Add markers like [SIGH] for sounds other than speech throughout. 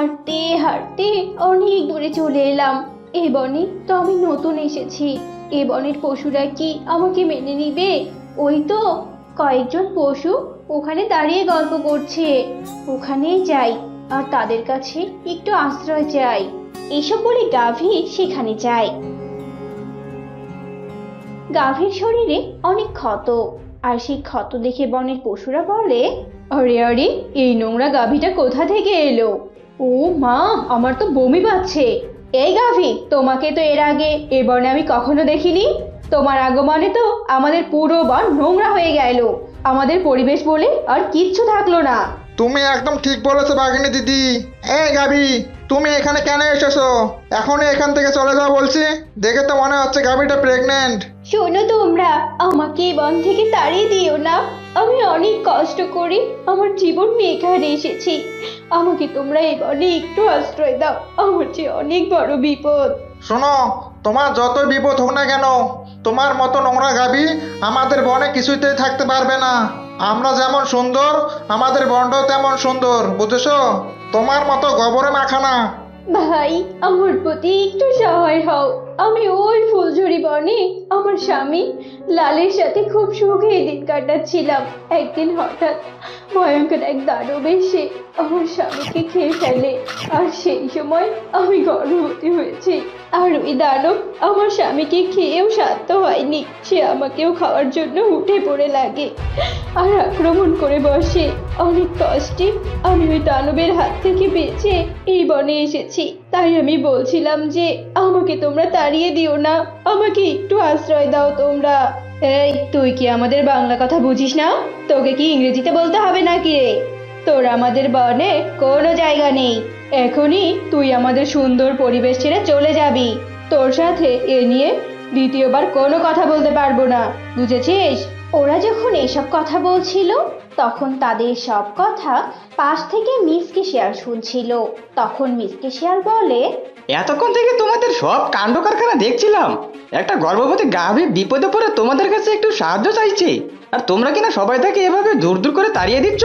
হাঁটতে হাঁটতে অনেক দূরে চলে এলাম। এ বনে তো আমি নতুন এসেছি। এ বনের পশুরা কি আমাকে মেনে নিবে? ওই তো কয়েকজন পশু ওখানে দাঁড়িয়ে গল্প করছে। ওখানেই যাই আর তাদের কাছে একটু আশ্রয় চাই। এসব বলে গাভী সেখানে যায়। গাভীর শরীরে অনেক ক্ষত। আর সেই ক্ষত দেখে বনের পশুরা বলে, আরে আরে, এই নোংরা গাভীটা কোথা থেকে এলো? ও মা, আমার তো বমি পাচ্ছে। এই গাভি, তোমাকে তো এর আগে এ বনে আমি কখনো দেখিনি। তোমার আগমনে তো আমাদের পুরো বন নোংরা হয়ে গেল। আমাদের পরিবেশ বলে আর কিচ্ছু থাকল না। তুমি একদম ঠিক বলেছ বাঘিনী দিদি। এই গাবি তুমি এখানে কেন এসেছ? এখনই এখান থেকে চলে যাও বলছি। দেখে তো মনে হচ্ছে গাবিটা প্রেগনেন্ট শোনো তোমরা আমাকে এই বন থেকে তাড়িয়ে দিও না। আমি অনেক কষ্ট করে আমার জীবন নিয়ে এখানে এসেছি। আমাকে তোমরা এই বনে একটু আশ্রয় দাও। আমার যে অনেক বড় বিপদ। শোনো তোমার যত বিপদ হোক না কেন তোমার মতো নোংরা গাবি আমাদের বনে কিছুতেই থাকতে পারবে না। আমরা যেমন সুন্দর আমাদের বনটাও তেমন সুন্দর বুঝেছ? তোমার মতো গোবরে মাখানা ভাই আমার প্রতি একটু সহায় হও। আমি ওই ফুলঝুরি বনে আমার স্বামী লালের সাথে খুব সুখে দিন কাটাচ্ছিলাম। একদিন হঠাৎ ভয়ঙ্কর এক দানব এসে আমার স্বামীকে খেয়ে ফেলে। আর সেই সময় আমি গর্ভবতী হয়েছি। আর ওই দানব আমার স্বামীকে খেয়েও শান্ত হয়নি। সে আমাকেও খাওয়ার জন্য উঠে পড়ে লাগে। আর আক্রমণ করে বসে। অনেক কষ্টে আমি ওই দানবের হাত থেকে বেঁচে এই বনে এসেছি। তাই আমি বলছিলাম যে, আমাকে তোমরা তাড়িয়ে দিও না। আমাকে একটু আশ্রয় দাও তোমরা। এই, তুই কি আমাদের বাংলা কথা বুঝিস না? তোকে কি ইংরেজিতে বলতে হবে নাকি রে? তোর আমাদের বনে কোনো জায়গা নেই। এখনই তুই আমাদের সুন্দর পরিবেশ ছেড়ে চলে যাবি। তোর সাথে এ নিয়ে দ্বিতীয়বার কোনো কথা বলতে পারব না। বুঝেছিস? ওরা যখন এসব কথা বলছিল, তখন তাদের সব কথা পাশ থেকে মিসকে শেয়াল শুনছিল। তখন মিসকে শেয়াল বলে, এতক্ষণ থেকে তোমাদের সব কাণ্ড কারখানা দেখছিলাম। একটা গর্ভবতী গাভী বিপদে পড়ে তোমাদের কাছে একটু সাহায্য চাইছে। আর তোমরা কিনা সবাই তাকে এভাবে দূর দূর করে তাড়িয়ে দিচ্ছ?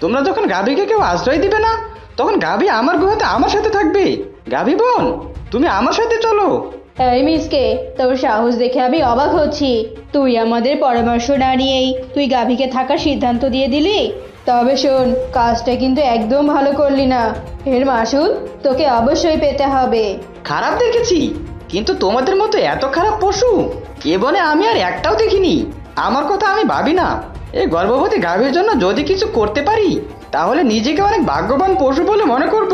তোমরা যখন গাভীকে কেউ আশ্রয় দিবে না, তখন গাভী আমার গুহাতে আমার সাথে থাকবে। গাভী বোন, তুমি আমার সাথে চলো। এই মিসকে, তোর সাহস দেখে আমি অবাক হচ্ছি। তুই আমাদের পরামর্শ না নিয়েই তুই গাভীকে থাকার সিদ্ধান্ত দিয়ে দিলি? তবে শোন, কাজটা কিন্তু একদম ভালো করলি না। এর মাসুল, তোকে অবশ্যই পেতে হবে। খারাপ দেখেছি, কিন্তু তোমাদের মতো এত খারাপ পশু, এ বনে আমি আর একটাও দেখিনি। আমার কথা আমি ভাবি না। এই গর্ভবতী গাভীর জন্য যদি কিছু করতে পারি, তাহলে নিজেকে অনেক ভাগ্যবান পশু বলে মনে করব।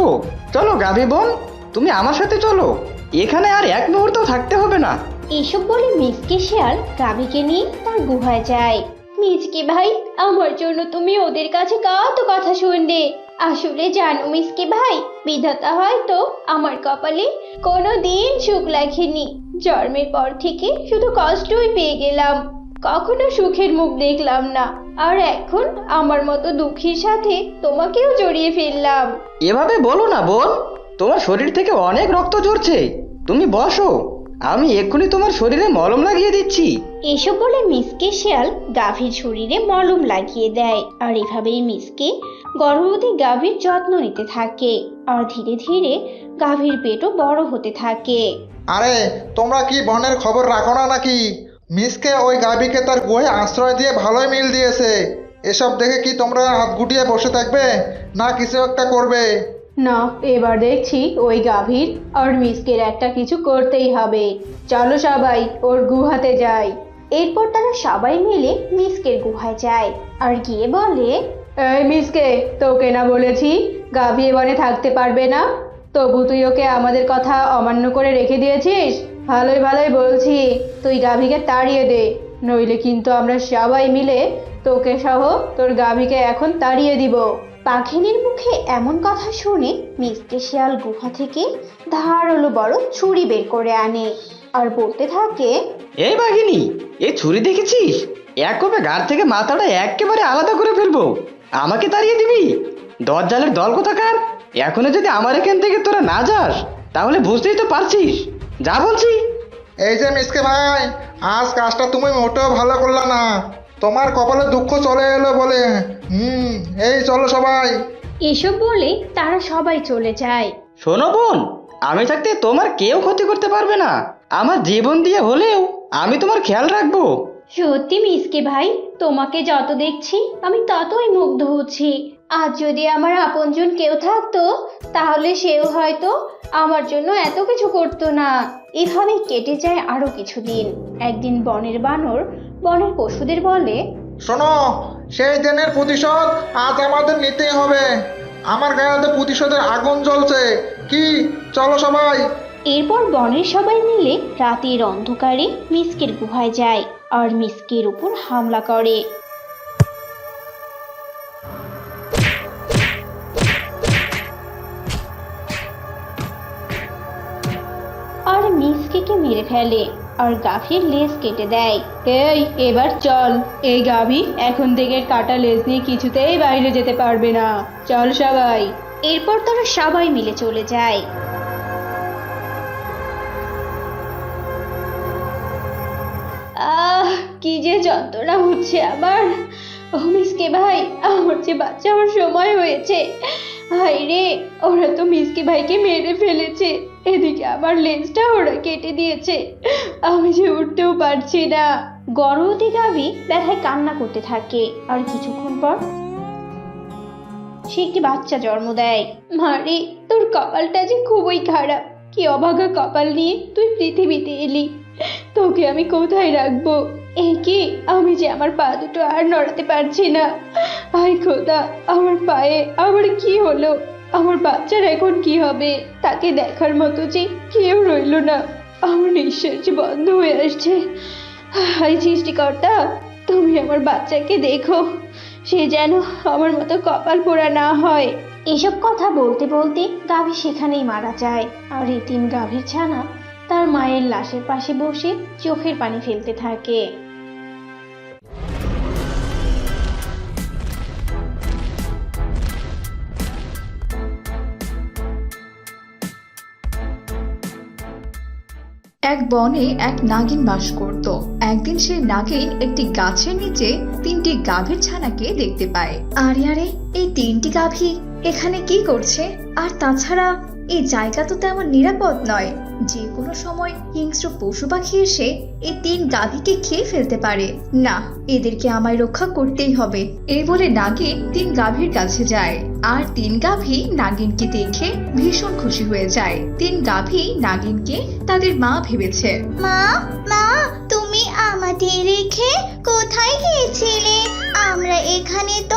চলো গাভী বোন, তুমি আমার সাথে চলো। এখানে আর এক মুহূর্ত থাকতে হবে না। এসব বলে মিসকে শিয়াল গাভীকে নিয়ে তার গুহায় যায়। মিসকে ভাই আমার জন্য তুমি ওদের কাছে কত কথা শুনলে। আসলে জানো মিসকে ভাই বিধাতা হয়তো আমার কপালে কোনো দিন সুখ লেখেনি জন্মের পর থেকে শুধু কষ্টই পেয়ে গেলাম। কখনো সুখের মুখ দেখলাম না। আর এখন আমার মতো দুঃখীর সাথে তোমাকেও জড়িয়ে ফেললাম। এভাবে বলো না বোন। তোমার শরীর থেকে অনেক রক্ত ঝরছে। তুমি বসো। আমি এক্ষুনি তোমার শরীরে মলম লাগিয়ে দিচ্ছি। এসব বলে মিসকে শিয়াল গাভীর শরীরে মলম লাগিয়ে দেয়। আর এভাবেই মিসকে গর্ভবতী গাভীর যত্ন নিতে থাকে। আর ধীরে ধীরে গাভীর পেটও বড় হতে থাকে। আরে তোমরা কি বনের খবর রাখো না নাকি? মিসকে ওই গাভীকে তার গুহায় আশ্রয় দিয়ে ভালোই মিল দিয়েছে। এসব দেখে কি তোমরা হাত গুটিয়ে বসে থাকবে না কিছু একটা করবে? না, এবার দেখছি ওই গাভীর আর মিসকের একটা কিছু করতেই হবে। চলো সবাই, ওর গুহাতে যাই। এরপর তারা সবাই মিলে মিসকের গুহায় যায় আর গিয়ে বলে, এই মিসকে, তোকে না বলেছি গাভী এবারে থাকতে পারবে না? তবু তুই ওকে আমাদের কথা অমান্য করে রেখে দিয়েছিস? ভালোই ভালোই বলছি। তুই গাভীকে তাড়িয়ে দে, নইলে কিন্তু আমরা সবাই মিলে তোকে সহ তোর গাভীকে এখন তাড়িয়ে দিব। পাখিনীর মুখে এমন কথা শুনে মিসকে শিয়াল গুহা থেকে ধারালো বড় ছুরি বের করে আনে আর বলতে থাকে এই বাঘিনী এই ছুরি দেখেছিস? এক কোপে গাড় থেকে মাথাটা একেবারে আলাদা করে ফেলব। আমাকে তাড়িয়ে দিবি? দরজালের দল কোথাকার? এখনও যদি আমার এখান থেকে তোরা না যাস তাহলে বুঝতেই তো পারছিস। যা বলছি। এই যে মিসকে ভাই আজ কাজটা তুমি মোটেও ভালো করলে না। তোমার কপালে দুঃখ চলে এলো বলে। হুম এই চলো সবাই। এসব বলে তারা সবাই চলে যায়। শোনো বোন আমি থাকতে তোমার কেউ ক্ষতি করতে পারবে না। আমার জীবন দিয়ে হলেও আমি তোমার খেয়াল রাখব। সত্যি মিসকে ভাই তোমাকে যত দেখছি আমি ততই মুগ্ধ হচ্ছি। আর যদি আমার আপনজন কেউ থাকতো তাহলে সেও হয়তো আমার জন্য এত কিছু করতো না। এভাবে কেটে যায় আরও কিছুদিন। একদিন বনের বানর বনের পশুদের বলে শোনো সেই দিনের প্রতিশোধ আজ আমাদের নিতেই হবে। আমার গায়েতে প্রতিশোধের আগুন জ্বলছে। কি? চলো সবাই। এরপর বনের সবাই মিলে রাতের অন্ধকারে মিসকের গুহায় যায় আর মিসকের উপর হামলা করে। আর মিসকেকে মেরে ফেলে। আর গাভীর লেজ কেটে দেয়। এই, এবার চল। এই গাভী এখন থেকে কাটা লেজ নিয়ে কিছুতেই বাইরে যেতে পারবে না। চল সবাই। এরপর তারা সবাই মিলে চলে যায়। আহ, কি যে যন্ত্রণা হচ্ছে আমার। ভাই, আমার যে বাচ্চা আমার সময় হয়েছে। হাই রে ওরা তো মিসকে ভাইকে মেরে ফেলেছে। এদিকে আমার লেন্সটা ওরা কেটে দিয়েছে। আমি যে উঠতেও পারছি না। গর্ভবতী গাভী ব্যথায় কান্না করতে থাকে। আর কিছুক্ষণ পর সে একটি বাচ্চা জন্ম দেয়। মারে তোর কপালটা যে খুবই খারাপ। কি অভাগা কপাল নিয়ে তুই পৃথিবীতে এলি। তোকে আমি কোথায় রাখব? এই কি? আমি যে আমার পা দুটো আর নড়াতে পারছি না। হাই খোদা, আমার পায়ে, আমার কি হলো? আমার বাচ্চার এখন কি হবে? তাকে দেখার মতো যে কেউ রইল না। আমার নিঃশ্বাস যে বন্ধ হয়ে আসছে। হাই সৃষ্টিকর্তা, তুমি আমার বাচ্চাকে দেখো। সে যেন আমার মতো কপাল পোড়া না হয়। এসব কথা বলতে বলতে গাভী সেখানেই মারা যায়। আর এই তিন গাভীর ছানা তার মায়ের লাশের পাশে বসে চোখের পানি ফেলতে থাকে। এক বনে এক নাগিন বাস করত। একদিন সে নাগিন একটি গাছের নিচে তিনটি গাভীর ছানাকে দেখতে পায়। আরে আরে, এই তিনটি গাভী এখানে কি করছে? আর তাছাড়া এই জায়গা তো তেমন নিরাপদ নয়। যে কোনো সময় হিংস্র পশু পাখি এসে এই তিন গাভীকে খেয়ে ফেলতে পারে। না, এদেরকে আমায় রক্ষা করতেই হবে। এই বলে নাগিন তিন গাভীর কাছে যায়। আর তিন গাভী নাগিনকে দেখে ভীষণ খুশি হয়ে যায়। তিন গাভী নাগিনকে তাদের মা ভেবেছে। মা মা, তুমি আমাদের রেখে কোথায় গিয়েছিলে? আমরা এখানে তো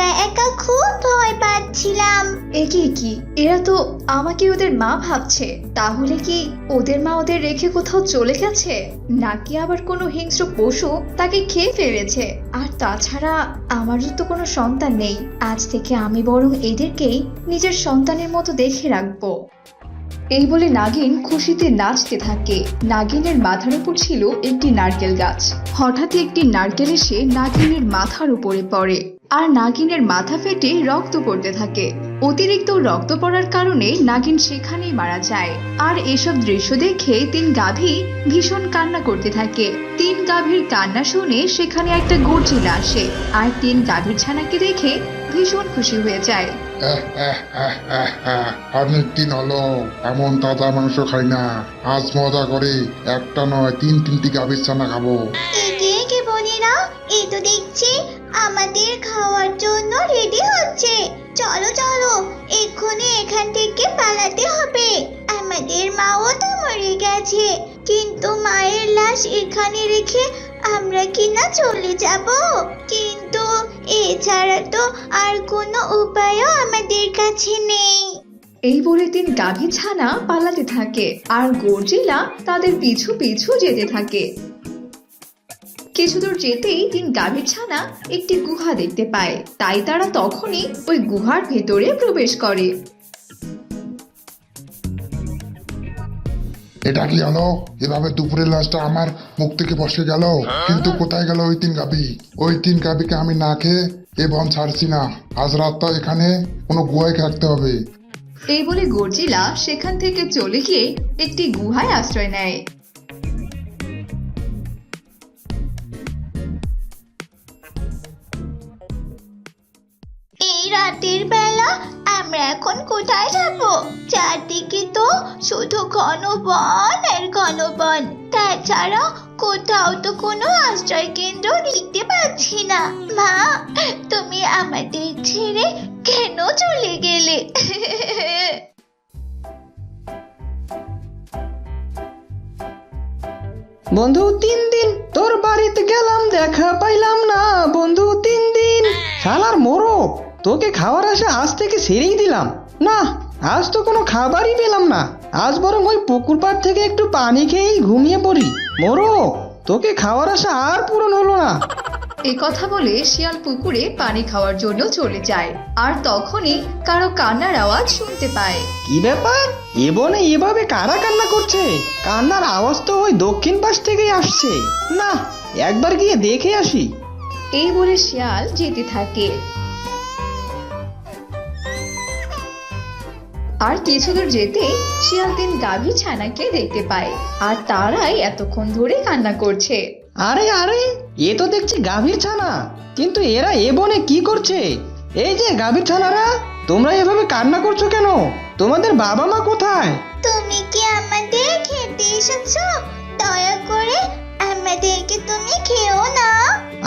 একা একা খুব ভয় পাচ্ছিলাম। একে কি? এরা তো আমাকে ওদের মা ভাবছে। তাহলে কি ওদের মা ওদের রেখে কোথাও চলে গেছে? নাকি আবার কোনো হিংস্র পশু তাকে খেয়ে ফেলেছে? আর তাছাড়া আমারও তো কোনো সন্তান নেই। আজ থেকে আমি বরং এদেরকেই নিজের সন্তানের মতো দেখে রাখব। এই বলে নাগিন খুশিতে নাচতে থাকে। নাগিনের মাথার উপর ছিল একটি নারকেল গাছ। হঠাৎই একটি নারকেল এসে নাগিনের মাথার উপরে পড়ে। আর নাগিনের মাথা ফেটে রক্ত পড়তে থাকে। অতিরিক্ত রক্ত পড়ার কারণে নাগিন সেখানেই মারা যায়। আর এসব দৃশ্য দেখে তিন গাভী ভীষণ কান্না করতে থাকে। তিন গাভীর কান্না শুনে সেখানে একটা গর্জিলা আসে। আর তিন গাভীর ছানাকে দেখে ভীষণ খুশি হয়ে যায়। এহ, এহ, এহ, এহ, এহ। অনেক দিন হলো এমন তাজা মাংস খাই না। আজ মজা করে একটা নয় তিন তিনটি গাভীর ছানা খাব। একে একে বোনেরা? এই তো দেখছি। আমাদের খাওয়ার জন্য রেডি হচ্ছে। চলো চলো, এক্ষুনি এখান থেকে পালাতে হবে। আমাদের মাও তো মরে গেছে, কিন্তু মায়ের লাশ এখানে রেখে আমরা কি না চলে যাব। কিন্তু এছাড়া তো আর কোনো উপায়ও আমাদের কাছে নেই। এই বলে তিন গাভী ছানা পালাতে থাকে, আর গর্জিলা তাদের পিছু পিছু যেতে থাকে। কিছু দূর যেতেই তিন গাভীর ছানা একটি গুহা দেখতে পায়। তাই তারা তখনই ওই গুহার ভেতরে প্রবেশ করে। এটা কি হলো এভাবে দুপুরের লাশটা আমার মুখ থেকে বসে গেল। কিন্তু কোথায় গেল ওই তিন গাভী? ওই তিন গাভীকে আমি না খেয়ে এ বন ছাড়ছি না। আজ রাতটা এখানে কোনো গুহায় থাকতে হবে। এই বলে গর্জিলা সেখান থেকে চলে গিয়ে একটি গুহায় আশ্রয় নেয়। রাতের বেলা আমরা এখন কোথায় যাব? চারদিকে তো শুধু ঘন বন আর ঘন বন তাছাড়া কোথাও তো কোনো আশ্রয় কেন্দ্র দেখতে পাচ্ছি না। মা, তুমি আমাদের ছেড়ে কেন চলে গেলে? বন্ধু, তিন দিন তোর বাড়িতে গেলাম, দেখা পাইলাম না। বন্ধু, তিন দিন, শালার মোরো তোকে খাওয়ার আসে আজ থেকে সেরেই দিলাম। না আজ তো কোনো খাবারই পেলাম না। আজ বরং ওই পুকুর পাড় থেকে একটু পানি খেয়েই ঘুমিয়ে পড়ি। মোরো তোকে খাওয়ার আশা আর পূরণ হলো না। এ কথা বলে শিয়াল পুকুরে পানি খাওয়ার জন্য চলে যায়। আর তখনই কারও কান্নার আওয়াজ শুনতে পায়। কি ব্যাপার? এ বনে এভাবে কারা কান্না করছে? কান্নার আওয়াজ তো ওই দক্ষিণ পাশ থেকেই আসছে। না একবার গিয়ে দেখে আসি। এই বলে শিয়াল যেতে থাকে। আর কিছু দূর যেতে শিয়াল তিন গাভী ছানাকে দেখতে পায়। আর তারাই এতক্ষণ ধরে কান্না করছে। আরে আরে এ তো দেখছি গাভীর ছানা। কিন্তু এরা এ বনে কি করছে? এই যে গাভীর ছানারা তোমরা এভাবে কান্না করছ কেন? তোমাদের বাবা মা কোথায়? তুমি কি আমাদের খেতে এসেছ? দয়া করে আমাদেরকে তুমি খেও না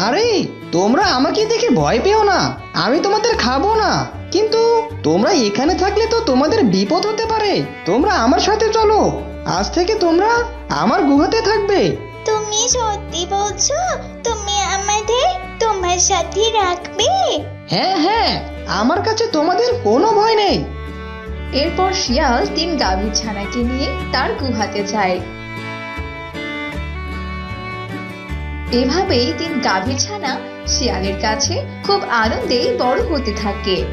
আরে তোমরা আমাকে দেখে ভয় পেও না। আমি তোমাদের খাব না। কিন্তু তোমরা এখানে থাকলে তো তোমাদের বিপদ হতে পারে। তোমরা আমার সাথে চলো। আজ থেকে তোমরা আমার গুহাতে থাকবে। তুমি সত্যি বলছো? তুমি আমাদের তোমার সাথে রাখবে? হ্যাঁ হ্যাঁ আমার কাছে তোমাদের কোনো ভয় নেই। এরপর শিয়াল তিন গাভীর ছানাকে নিয়ে তার গুহাতে যায়। এভাবেই তিন গাভীর ছানা শিয়ালের কাছে খুব আনন্দে বড় হতে থাকে।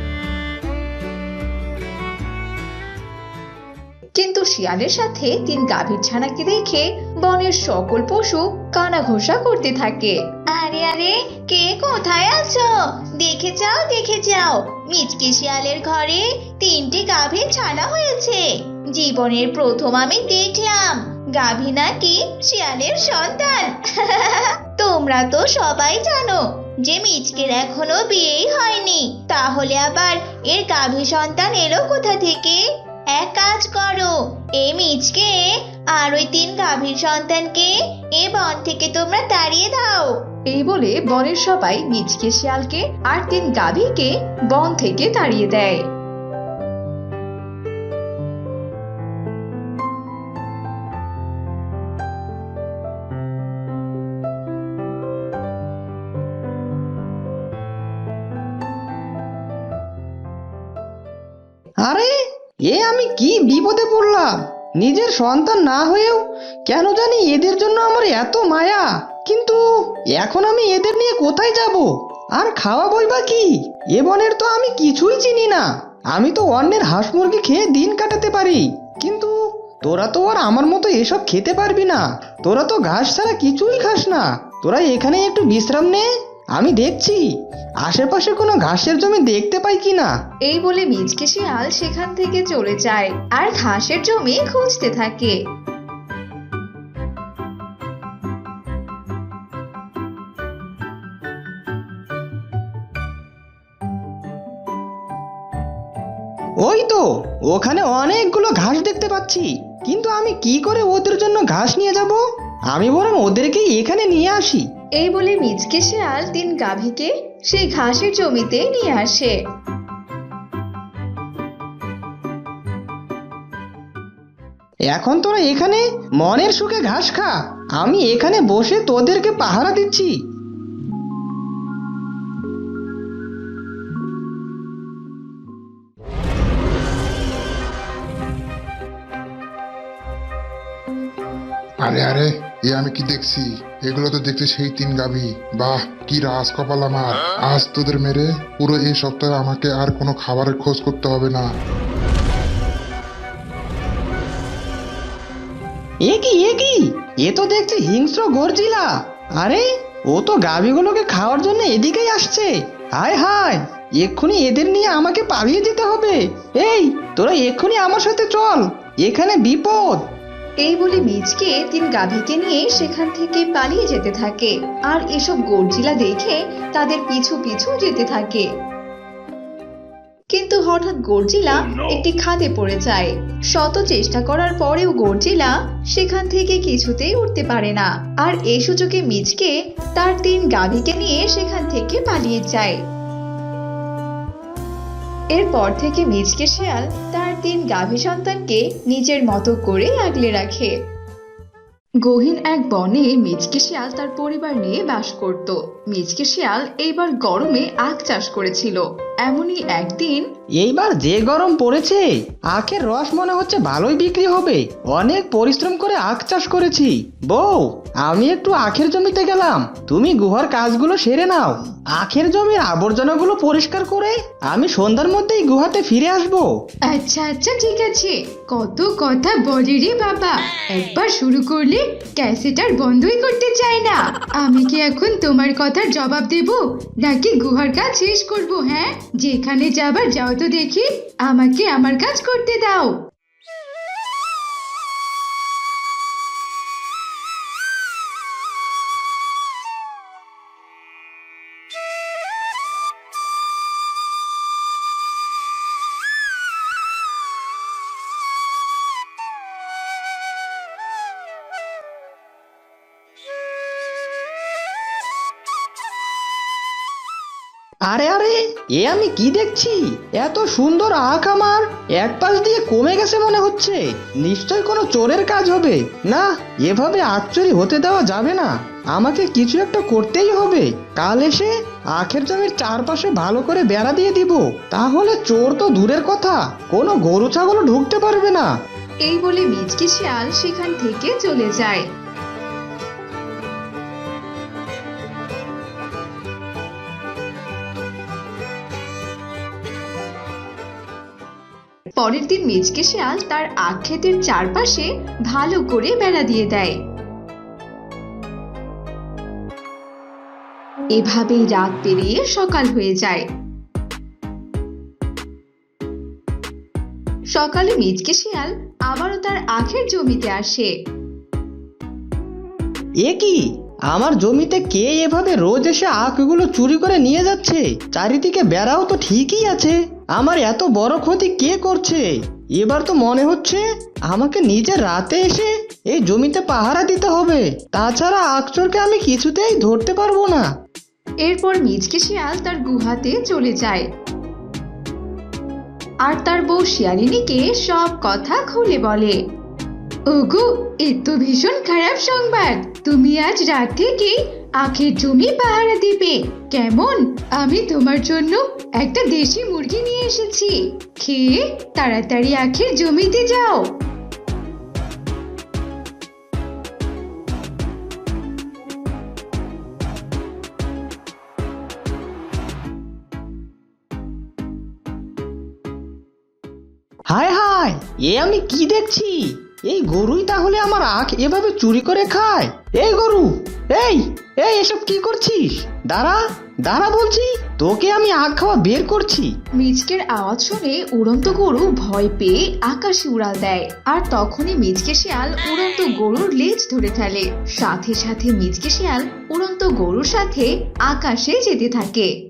কিন্তু শিয়ালের সাথে তিন গাভীর ছানাকে দেখে বনের সকল পশু কানা ঘোষা করতে থাকে। আরে আরে, কে কোথায় আছো? দেখে যাও দেখে যাও। মিচকে শিয়ালের ঘরে তিনটি গাভীর ছানা হয়েছে। জীবনের প্রথম আমি দেখলাম। গাভী নাকি শিয়ালের সন্তান। [LAUGHS] তোমরা তো সবাই জানো যে মিচকের এখনও বিয়েই হয়নি। তাহলে আবার এর গাভী সন্তান এলো কোথা থেকে? এক কাজ করো এই মিচকে আর ওই তিন গাভীর সন্তানকে এ বন থেকে তোমরা তাড়িয়ে দাও। এই বলে বনের সবাই মিচকে, শিয়ালকে আর তিন গাভীকে বন থেকে তাড়িয়ে দেয়। এ আমি কি বিপদে পড়লাম? নিজের সন্তান না হয়েও কেন জানি এদের জন্য আমার এত মায়া। কিন্তু এখন আমি এদের নিয়ে কোথায় যাব? আর খাওয়াবই বা কি? এ বনের তো আমি কিছুই চিনি না। আমি তো অন্যের হাঁস মুরগি খেয়ে দিন কাটাতে পারি। কিন্তু তোরা তো আর আমার মতো এসব খেতে পারবি না। তোরা তো ঘাস ছাড়া কিছুই খাস না। তোরা এখানে একটু বিশ্রাম নে। আমি দেখছি আশেপাশে কোনো ঘাসের জমি দেখতে পাই কি না? এই বলে মিচকে শিয়াল সেখান থেকে চলে যায় আর ঘাসের জমি খুঁজতে থাকে। ওই তো ওখানে অনেকগুলো ঘাস দেখতে পাচ্ছি কিন্তু আমি কি করে ওদের জন্য ঘাস নিয়ে যাব? আমি বরং ওদেরকে এখানে নিয়ে আসি। এই বলে মিচকে শিয়াল তিন গাভীকে সেই ঘাসের জমিতে নিয়ে আসে। এখন তোরা এখানে মনের সুখে ঘাস খা। আমি এখানে বসে তোদেরকে পাহারা দিচ্ছি। আরে আরে এ আমি কি দেখছি? এগুলো তো দেখছি সেই তিন গাভী। বাহ, কি রাজ কপাল আমার। আজ তোদের মেরে পুরো এই সপ্তাহে আমাকে আর কোনো খাবারের খোঁজ করতে হবে না। এ কি এ কি? এ তো দেখছি হিংস্র গর্জিলা। আরে, ও তো গাভীগুলোকে খাওয়ার জন্য এদিকেই আসছে। হায় হায়, এক্ষুনি এদের নিয়ে আমাকে পালিয়ে যেতে হবে। এই, তোরা এক্ষুনি আমার সাথে চল। এখানে বিপদ। এই বলে মিচকে তিন গাভীকে নিয়ে সেখান থেকে পালিয়ে যেতে থাকে। আর এসব গর্জিলা দেখে তাদের পিছু পিছু যেতে থাকে। কিন্তু হঠাৎ গর্জিলা একটি খাদে পড়ে যায়। শত চেষ্টা করার পরেও গর্জিলা সেখান থেকে কিছুতেই উঠতে পারে না। আর এই সুযোগে মিজকে তার তিন গাভীকে নিয়ে সেখান থেকে পালিয়ে যায়। এরপর থেকে মিজকে শিয়াল তার তিন গাভী সন্তানকে নিজের মতো করে আগলে রাখে। গহীন এক বনে মিচকে শিয়াল তার পরিবার নিয়ে বাস করত। মিচকে শিয়াল এইবার গরমে আখ চাষ করেছিল। এমনই একদিন এইবার যে গরম পড়েছে আখের রস মনে হচ্ছে ভালোই বিক্রি হবে। অনেক পরিশ্রম করে আখ চাষ করেছি। বউ আমি একটু আখের জমিতে গেলাম। তুমি গুহার কাজগুলো সেরে নাও। আখের জমির আবর্জনাগুলো পরিষ্কার করে আমি সন্ধ্যার মধ্যেই গুহাতে ফিরে আসব। আচ্ছা আচ্ছা ঠিক আছে। কত কথা বলে রে বাবা। একবার শুরু করলে ক্যাসেট আর বন্ধই করতে চায় না। আমি কি এখন তোমার কথার জবাব দেব নাকি গুহার কাজ শেষ করব হ্যাঁ? যেখানে যাবার যাও তো দেখি আমাকে আমার কাজ করতে দাও আরে আরে, এ আমি কি দেখছি? এত সুন্দর আখ আমার। এক পাশ দিয়ে কমে গেছে মনে হচ্ছে। নিশ্চয় কোনো চোরের কাজ হবে। না, এভাবে আখ চুরি হতে দেওয়া যাবে না। আমাকে কিছু একটা করতেই হবে। কাল এসে আখের জমির চারপাশে ভালো করে বেড়া দিয়ে দিব। তাহলে চোর তো দূরের কথা। কোনো গরু ছাগলও ঢুকতে পারবে না। এই বলে মিচকে শিয়াল সেখান থেকে চলে যায়। পরের দিন মিচকে শিয়াল তার আখ ক্ষেতের চারপাশে ভালো করে বেড়া দিয়ে দেয়। এভাবেই রাত পেরিয়ে সকাল হয়ে যায়। সকালে মিচকে শিয়াল আবারও তার আখের জমিতে আসে। এ কি? আমার জমিতে কে এভাবে রোজ এসে আখগুলো চুরি করে নিয়ে যাচ্ছে? চারিদিকে বেড়াও তো ঠিকই আছে। আমার এত বড় ক্ষতি কে করছে? এবার তো মনে হচ্ছে আমাকে নিজে রাতে এসে এই জমিতে পাহারা দিতে হবে। তাছাড়া আখচোরকে আমি কিছুতেই ধরতে পারব না। এরপর মিচকে শিয়াল তার গুহাতে চলে যায়। আর তার বউ শিয়ালিনীকে সব কথা খুলে বলে, ওগো, এ তো ভীষণ খারাপ সংবাদ। তুমি আজ রাত থেকে আখের জমি পাহারা দিবে। কেমন? আমি তোমার জন্য একটা দেশি মুরগি নিয়ে এসেছি। খেয়ে তাড়াতাড়ি আখের জমিতে যাও। হায় হায়, এ আমি কি দেখছি? এই গরুই তাহলে আমার আখ এভাবে চুরি করে খায়? এই গরু, এই এই, এসব কি করছিস? দাঁড়া দাঁড়া বলছি, তোকে আমি আখ খাওয়া বের করছি। মিচকের আওয়াজ শুনে উড়ন্ত গরু ভয় পেয়ে আকাশে উড়াল দেয়, আর তখনই মিচকে শিয়াল উড়ন্ত গরুর লেজ ধরে ফেলে। সাথে সাথে মিচকে শিয়াল উড়ন্ত গরুর সাথে আকাশে যেতে থাকে।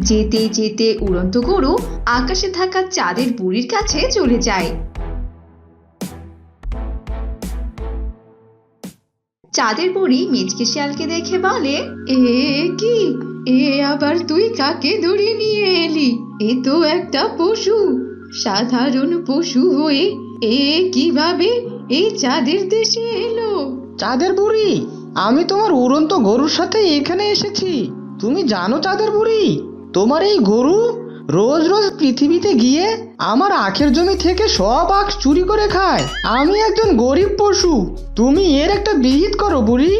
যেতে যেতে উড়ন্ত গরু আকাশে থাকা চাঁদের বুড়ির কাছে চলে যায়। চাঁদের বুড়ি মিচকে শিয়ালকে দেখে বলে, এ কি? এ আবার তুই কাকে ধরে নিয়ে এলি? এ তো একটা পশু। সাধারণ পশু হয়ে এ কীভাবে এই চাঁদের দেশে এলো? চাঁদের বুড়ি, আমি তোমার উড়ন্ত গরুর সাথে এখানে এসেছি। তুমি জানো চাঁদের বুড়ি? তোমার এই গরু রোজ রোজ পৃথিবীতে গিয়ে আমার আখের জমি থেকে সব আখ চুরি করে খায়। আমি একজন গরিব পশু। তুমি এর একটা বিহিত করো, বুড়ি।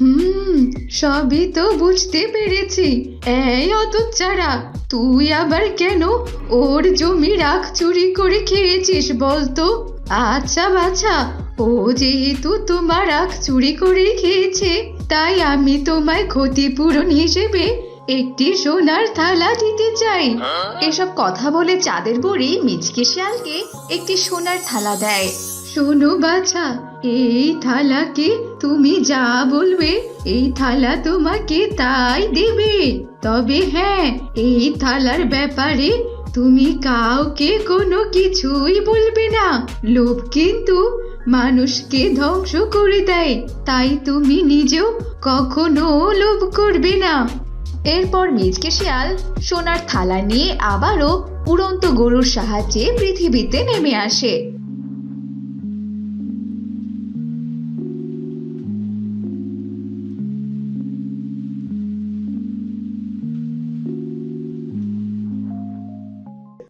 হুম, সবই তো বুঝতে পেরেছি। এই অতচ্ছাড়া তুই আবার কেন ওর জমি রাখ চুরি করে খেয়েছিস বলতো? আচ্ছা বাছা, ও যেহেতু তোমার আখ চুরি করে খেয়েছে, তাই আমি তোমায় ক্ষতিপূরণ হিসেবে একটি সোনার থালা দিতে চাই। এসব কথা বলে চাঁদের বুড়ি মিচকে শিয়ালকে একটি সোনার থালা দেয়। শোনো বাছা এই থালাকে তুমি যা বলবে এই থালা তোমাকে তাই দেবে। তবে হ্যাঁ এই থালার ব্যাপারে তুমি কাউকে কোনো কিছুই বলবে না। লোভ কিন্তু মানুষকে ধ্বংস করে দেয় তাই তুমি নিজেও কখনো লোভ করবে না। এরপর মিজকে শিয়াল সোনার থালা নিয়ে আবারও উড়ন্ত গরুর সাহায্যে পৃথিবীতে নেমে আসে।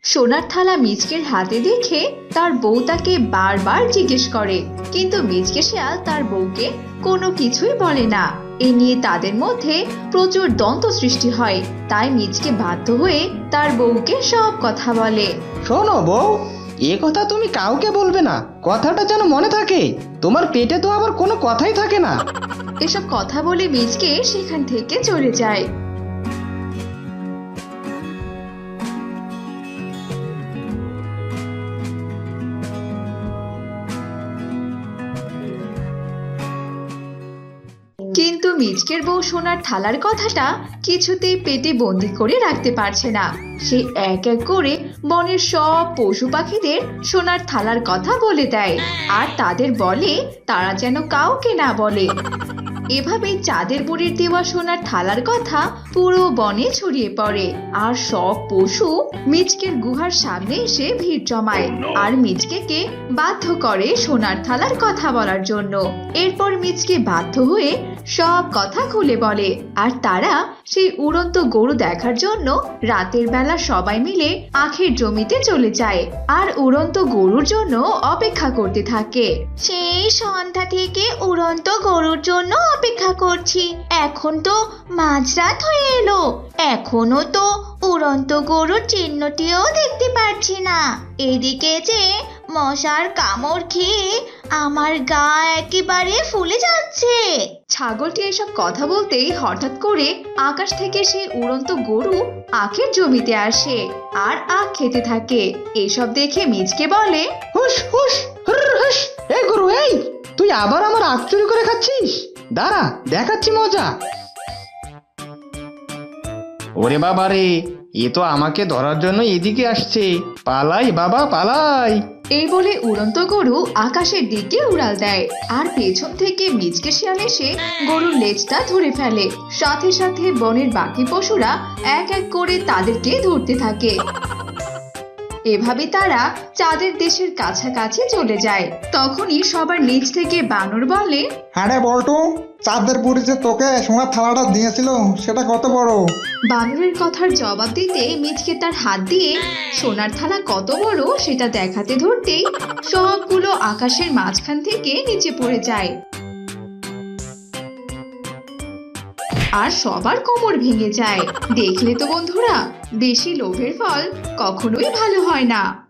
সোনার থালা মিচকের হাতে দেখে তার বউ তাকে বারবার জিজ্ঞেস করে। কিন্তু মিচকে শিয়াল তার বউকে কোনো কিছুই বলে না। এ নিয়ে তাদের মধ্যে প্রচুর দ্বন্দ্ব সৃষ্টি হয়। তাই মিচকে বাধ্য হয়ে তার বউকে সব কথা বলে। শোনো বউ এ কথা তুমি কাউকে বলবে না। কথাটা যেন মনে থাকে। তোমার পেটে তো আবার কোনো কথাই থাকে না। এসব কথা বলে মিচকে সেখান থেকে চলে যায়। মিচকের বউ সোনার থালার কথাটা কিছুতেই পেটে বন্দি করে রাখতে পারছে না। সে এক এক করে বনের সব পশু পাখিদের সোনার থালার কথা বলে দেয় আর তাদের বলে, তারা যেন কাউকে না বলে। এভাবে চাঁদের বুড়ির দেওয়া সোনার থালার কথা পুরো বনে ছড়িয়ে পড়ে আর সব পশু মিচকের গুহার সামনে এসে ভিড় জমায় আর মিচকেকে বাধ্য করে সোনার থালার কথা বলার জন্য। এরপর মিচকে বাধ্য হয়ে সব কথা খুলে বলে। আর তারা সেই উড়ন্ত গরু দেখার জন্য রাতের বেলা সবাই মিলে আখের জমিতে চলে যায় আর উড়ন্ত গরুর জন্য অপেক্ষা করতে থাকে। সেই সন্ধ্যা থেকে উড়ন্ত গরুর জন্য অপেক্ষা করছি। এখন তো মাঝরাত হয়ে এলো। এখনও তো উড়ন্ত গরুর চিহ্নটিও দেখতে পাচ্ছি না। এদিকে যে মশার কামড় খেয়ে আমার গা একেবারে ফুলে যাচ্ছে। ছাগলটি এসব কথা বলতেই হঠাৎ করে আকাশ থেকে সেই উড়ন্ত গরু আখের জমিতে আসে আর আখ খেতে থাকে। এসব দেখে মিজকে বলে হুস হুস হুর, হুস এই গরু এই তুই আবার আমার আখ চুরি করে খাচ্ছিস? দাঁড়া দেখাচ্ছি মজা। ওরে বাবা রে এ তো আমাকে ধরার জন্য এদিকে আসছে। পালাই বাবা পালাই। এই বলে উড়ন্ত গরু আকাশের দিকে উড়াল দেয়। আর পেছন থেকে মিজকে শিয়াল এসে গরুর লেজটা ধরে ফেলে। সাথে সাথে বনের বাকি পশুরা এক এক করে তাদেরকে ধরতে থাকে। এভাবে তারা চাঁদের দেশের কাছাকাছি চলে যায়। তখনই সবার নিচ থেকে বানর বলে হ্যাঁ রে বল্টু। চাঁদের বুড়ি যে তোকে সোনার থালাটা দিয়েছিল, সেটা কত বড়? বানরের কথার জবাব দিতে মিচকে তার হাত দিয়ে, সোনার থালা কত বড় সেটা দেখাতে ধরতেই সবগুলো আকাশের মাঝখান থেকে নিচে পড়ে যায়। আর সবার কোমর ভেঙে যায়। দেখলে তো বন্ধুরা, বেশি লোভের ফল কখনোই ভালো হয় না।